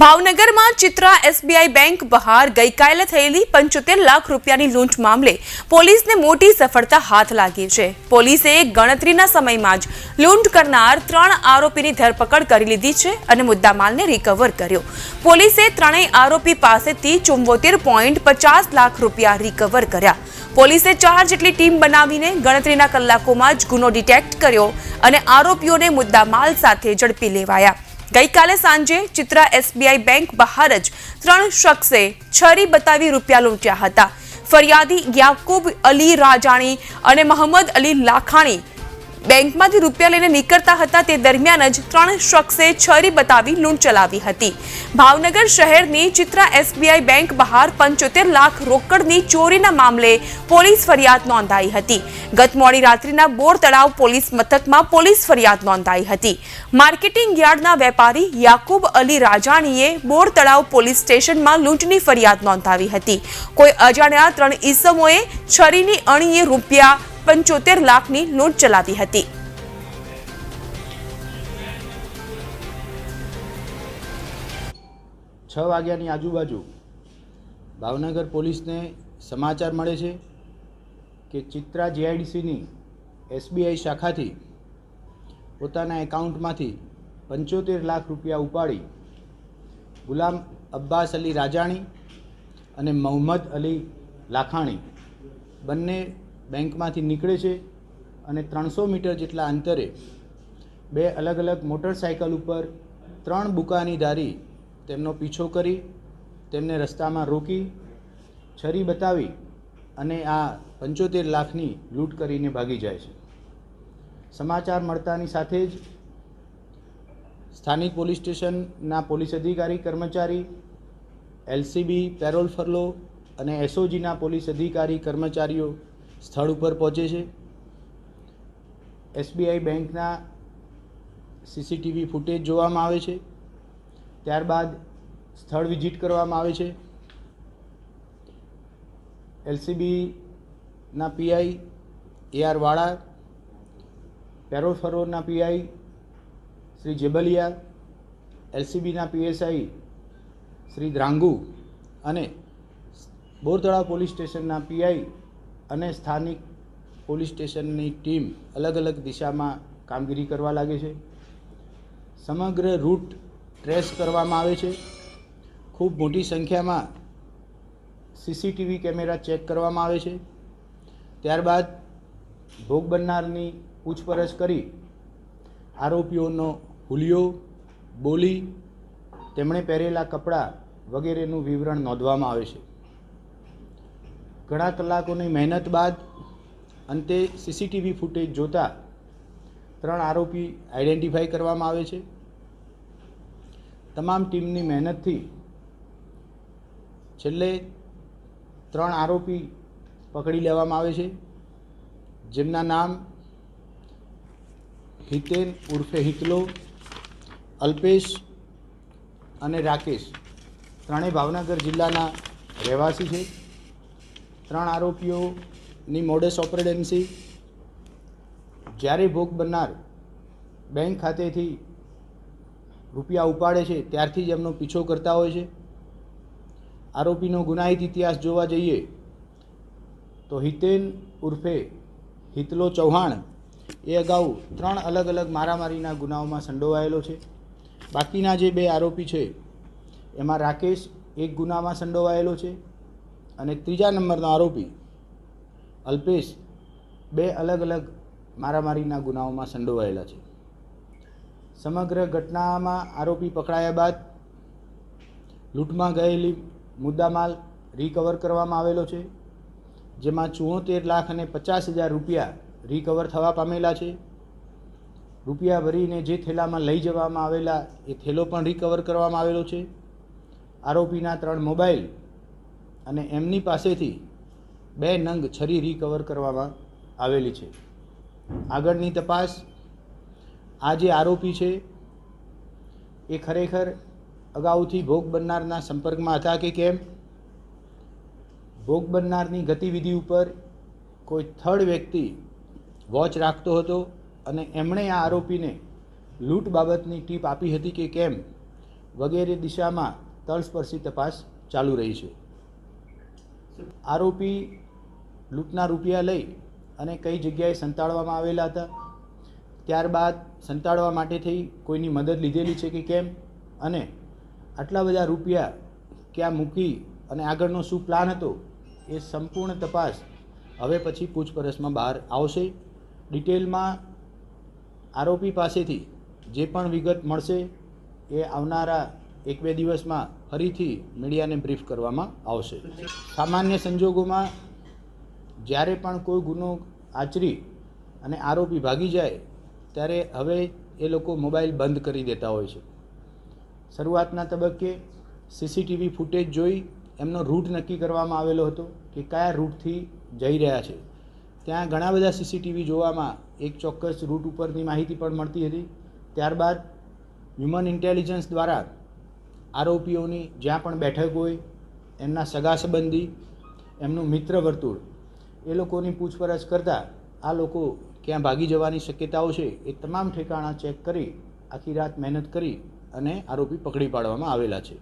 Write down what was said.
ભાવનગરમાં Chitra SBI bank બહાર ગઈકાલે થયેલી પંચોતેર લાખ રૂપિયાની લૂંટ મામલે પોલીસને મોટી સફળતા હાથ લાગી છે. પોલીસે ગણતરીના સમયમાં જ લૂંટ કરનાર ત્રણ આરોપીની ધરપકડ કરી લીધી છે અને મુદ્દામાલને રિકવર કર્યો. પોલીસે ત્રણેય આરોપી પાસેથી ચુંવોતેર પોઈન્ટ પચાસ લાખ રૂપિયા રિકવર કર્યા. પોલીસે ચાર જેટલી ટીમ બનાવીને ગણતરીના કલાકોમાં જ ગુનો ડિટેક્ટ કર્યો અને આરોપીઓને મુદ્દામાલ સાથે ઝડપી લેવાયા. ગઈકાલે સાંજે ચિત્રા એસબીઆઈ બેંક બહાર જ ત્રણ શખ્સે છરી બતાવી રૂપિયા લૂંટ્યા હતા. ફરિયાદી યાકુબ અલી રાજાણી અને મોહમ્મદ અલી લાખાણી બેંકમાંથી રૂપિયા લઈને નીકળતા હતા તે દરમિયાન જ ત્રણ શખ્સે છરી બતાવી લૂંટ ચલાવી હતી. ભાવનગર શહેરની ચિત્રા એસબીઆઈ બેંક બહાર પંચોતેર લાખ રોકડની ચોરીના મામલે પોલીસ ફરિયાદ નોંધાઈ હતી. ગત મોડી રાત્રિના બોર તળાવ પોલીસ મથકમાં પોલીસ ફરિયાદ નોંધાઈ હતી. માર્કેટિંગ યાર્ડના વેપારી યાકુબ અલી રાજાણીએ બોર તળાવ પોલીસ સ્ટેશનમાં લૂંટની ફરિયાદ નોંધાવી હતી. કોઈ અજાણ્યા ત્રણ ઈસમોએ છરીની અણીએ રૂપિયા પંચોતેર લાખની લૂંટ ચલાવી હતી. છ વાગ્યાની આજુબાજુ ભાવનગર પોલીસને સમાચાર મળે છે કે ચિત્રા જીઆઈડીસીની એસબીઆઈ શાખાથી પોતાના એકાઉન્ટમાંથી પંચોતેર લાખ રૂપિયા ઉપાડી ગુલામ અબ્બાસ અલી રાજાણી અને મોહમ્મદ અલી લાખાણી બંને બેંકમાંથી નીકળે છે અને ત્રણસો મીટર જેટલા અંતરે બે અલગ અલગ મોટરસાયકલ ઉપર ત્રણ બુકાની ધારી તેમનો પીછો કરી, તેમને રસ્તામાં રોકી, છરી બતાવી અને આ પંચોતેર લાખની લૂંટ કરીને ભાગી જાય છે. સમાચાર મળતાની સાથે જ સ્થાનિક પોલીસ સ્ટેશનના પોલીસ અધિકારી, કર્મચારી, એલસીબી, પેરોલ ફરલો અને એસઓજીના પોલીસ અધિકારી, કર્મચારીઓ સ્થળ ઉપર પહોંચે છે. એસબીઆઈ બેંકના સીસીટીવી ફૂટેજ જોવામાં આવે છે. ત્યારબાદ સ્થળ વિઝિટ કરવામાં આવે છે. એલસીબીના P I A R Vala, parole ફરોરના PI Shri Jebaliya એલસીબીના P S I Shri Drangu અને બોરતળા પોલીસ સ્ટેશનના પીઆઈ અને સ્થાનિક પોલીસ સ્ટેશનની ટીમ અલગ અલગ દિશામાં કામગીરી કરવા લાગે છે. સમગ્ર રૂટ ટ્રેસ કરવામાં આવે છે. ખૂબ મોટી સંખ્યામાં સીસીટીવી કેમેરા ચેક કરવામાં આવે છે. ત્યારબાદ ભોગ બનનારની પૂછપરછ કરી આરોપીઓનો હુલિયો, બોલી, તેમણે પહેરેલા કપડાં વગેરેનું વિવરણ નોંધવામાં આવે છે. ઘણા કલાકોની મહેનત બાદ અંતે સીસીટીવી ફૂટેજ જોતા ત્રણ આરોપી આઈડેન્ટિફાઈ કરવામાં આવે છે. તમામ ટીમની મહેનતથી છેલ્લે ત્રણ આરોપી પકડી લેવામાં આવે છે. જેમના નામ હિતેન ઉર્ફે હિતલો, અલ્પેશ અને રાકેશ. ત્રણેય ભાવનગર જિલ્લાના રહેવાસી છે. ત્રણ આરોપીઓની મોડેસ ઓપરેડન્સી જ્યારે ભોગ બનનાર બેંક ખાતેથી રૂપિયા ઉપાડે છે, ત્યારથી જ એમનો પીછો કરતા હોય છે. આરોપીનો ગુનાહિત ઇતિહાસ જોવા જઈએ તો હિતેન ઉર્ફે હિતલો ચૌહાણ એ અગાઉ ત્રણ અલગ અલગ મારામારીના ગુનાઓમાં સંડોવાયેલો છે. બાકીના જે બે આરોપી છે, એમાં રાકેશ એક ગુનામાં સંડોવાયેલો છે. અને ત્રીજા નંબરનો આરોપી, અલ્પેશ, બે અલગ અલગ મારામારીના ગુનાઓમાં સંડોવાયેલા છે. સમગ્ર ઘટનામાં આરોપી પકડાયા બાદ લૂંટમાં ગયેલી મુદ્દામાલ રિકવર કરવામાં આવેલો છે, જેમાં ચુંવોતેર લાખ અને પચાસ હજાર રૂપિયા રિકવર થવા પામેલા છે. રૂપિયા ભરીને જે થેલામાં લઈ જવામાં આવેલા એ થેલો પણ રિકવર કરવામાં આવેલો છે. આરોપીના ત્રણ મોબાઈલ અને એમની પાસેથી બે નંગ છરી રિકવર કરવામાં આવેલી છે. આગળની તપાસ આ જે આરોપી છે, એ ખરેખર અગાઉથી ભોગ બનનારના સંપર્કમાં હતા કે કેમ? ભોગ બનનારની ગતિવિધિ ઉપર કોઈ થર્ડ વ્યક્તિ વોચ રાખતો હતો અને એમણે આ આરોપીને લૂંટ બાબતની ટીપ આપી હતી કે કેમ? વગેરે દિશામાં તળસ્પર્શી તપાસ ચાલુ રહી છે. આરોપી લૂંટના રૂપિયા લઈ અને કઈ જગ્યાએ સંતાડવામાં આવેલા હતા? ત્યારબાદ સંતાડવા માટે થઈ કોઈની મદદ લીધેલી છે કે કેમ? અને આટલા બધા રૂપિયા ક્યાં મૂકી અને આગળનો શું પ્લાન હતો? એ સંપૂર્ણ તપાસ હવે પછી પૂછપરછમાં બહાર આવશે. ડિટેલમાં આરોપી પાસેથી જે પણ વિગત મળશે એ આવનારા એક બે દિવસમાં ફરીથી મીડિયાને બ્રીફ કરવામાં આવશે. સામાન્ય સંજોગોમાં જ્યારે પણ કોઈ ગુનો આચરી અને આરોપી ભાગી જાય, ત્યારે હવે એ લોકો મોબાઈલ બંધ કરી દેતા હોય છે. શરૂઆતના તબક્કે સીસીટીવી ફૂટેજ જોઈ એમનો રૂટ નક્કી કરવામાં આવેલો હતો કે કયા રૂટથી જઈ રહ્યા છે. ત્યાં ઘણા બધા સીસીટીવી જોવામાં એક ચોક્કસ રૂટ ઉપરની માહિતી પણ મળતી હતી. ત્યારબાદ હ્યુમન ઇન્ટેલિજન્સ દ્વારા આરોપીઓની જ્યાં પણ બેઠક હોય, એમના સગા સંબંધી, એમનું મિત્ર વર્તુળ, એ લોકોની પૂછપરછ કરતાં આ લોકો ક્યાં ભાગી જવાની શક્યતાઓ છે, એ તમામ ઠેકાણા ચેક કરી, આખી રાત મહેનત કરી અને આરોપી પકડી પાડવામાં આવેલા છે.